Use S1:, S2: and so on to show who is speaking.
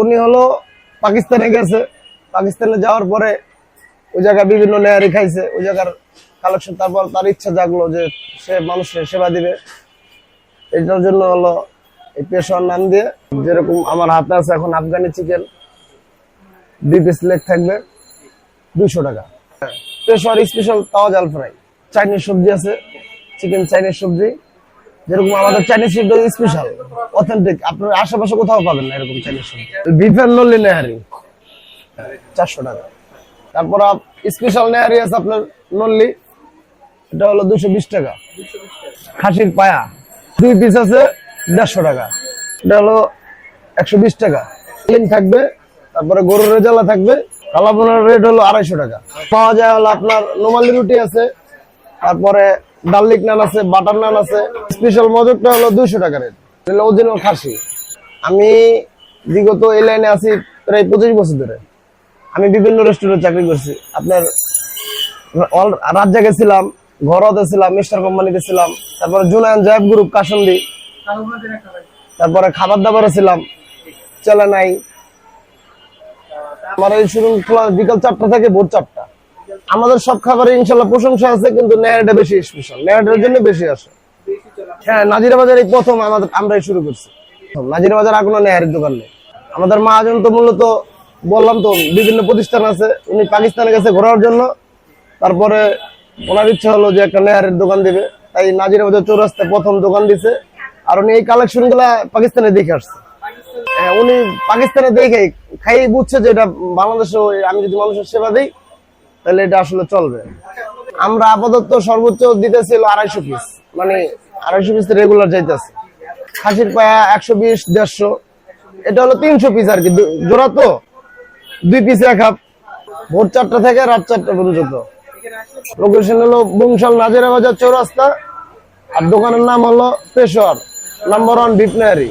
S1: উনি হলো পাকিস্তানে গেছে। পাকিস্তানে যাওয়ার পরে ওই জায়গায় বিভিন্ন নেয়ারি খাইছে। ওই জায়গার কালেকশন তারপর তার ইচ্ছা জাগলো যে সে মানুষের সেবা দিবে। এটার জন্য হলো এই পেশার নাম দিয়ে যেরকম আমার হাতে আছে এখন আফগানি চিকেন দুই পিস লেগ থাকবে দুইশো টাকা। পেশোয়ার স্পেশাল তাওয়া জাল ফ্রাই চাইনিজ সবজি আছে চিকেন চাইনিজ সবজি। যেরকম আমাদের চাইনিজ ফুড স্পেশাল অথেন্টিক আপনার আশেপাশে কোথাও পাবেন না এরকম চাইনিজ সবজি বিফের নল্লি নেহারি চারশো টাকা। তারপর স্পেশাল নেহারি আছে আপনার নল্লি এটা হলো দুশো বিশ টাকা। খাসির পায়া দুই পিস আছে দেড়শো টাকা। এটা হলো একশো বিশ টাকা। ক্লিন থাকবে তারপরে গরুর রেজালা থাকবে কালাবোনার রেট হলো আড়াইশো টাকা। পাওয়া যায় হলো আপনার নোমালি রুটি আছে তারপরে ডার্লিক নান আছে বাটার নান আছে স্পেশাল মজুরটা হলো দুইশো টাকা রেট খাসি। আমি বিগত এই লাইনে আছি প্রায় পঁচিশ বছর ধরে। আমি বিভিন্ন রেস্টুরেন্টে চাকরি করছি। আপনার রাত জায়গায় ছিলাম ঘরতে ছিলাম মিস্টার কোম্পানিতে ছিলাম, তারপরে জুনায়ন জাহেব গ্রুপ কাসন্দি। তারপরে খাবার দাবারে ছিলাম, চলে চেলানাই আমার এই শুরু বিকাল চারটা থেকে ভোর চারটা। আমাদের সব খাবারে ইনশাল্লাহ প্রশংসা আছে, কিন্তু নেয়ারটা বেশি স্পেশাল নেয়ারটার জন্য বেশি আসে। হ্যাঁ নাজিরা বাজার প্রথম আমাদের আমরাই শুরু করছি। নাজিরা বাজার আর কোনো নেয়ারের দোকান নেই। আমাদের মহাজন তো মূলত বললাম তো বিভিন্ন প্রতিষ্ঠান আছে উনি পাকিস্তানে গেছে ঘোরার জন্য। তারপরে ওনার ইচ্ছা হলো যে একটা নেয়ারের দোকান দিবে। তাই নাজিরা বাজার চৌরাস্তায় প্রথম দোকান দিছে। আর উনি এই কালেকশনগুলা পাকিস্তানে দেখে আসছে। হ্যাঁ, উনি পাকিস্তানে দেখে খাই বুঝছে যে এটা বাংলাদেশে আমি যদি মানুষের সেবা দিই তাহলে এটা আসলে চলবে। আমরা আপাতত সর্বোচ্চ দিতেছিল আড়াইশো পিস মানে আড়াইশো পিস রেগুলার যাইতেছে। খাসির পায়া একশো বিশ, দেড়শো। এটা হলো তিনশো পিস আর কি। জোড়া তো? দুই পিস এক হাফ। ভোর চারটা থেকে রাত চারটা পর্যন্ত। লোকেশন হলো বংশাল নাজিরা বাজার চৌরাস্তা। আর দোকানের নাম হলো পেশোয়ার। Number one বিপনারি।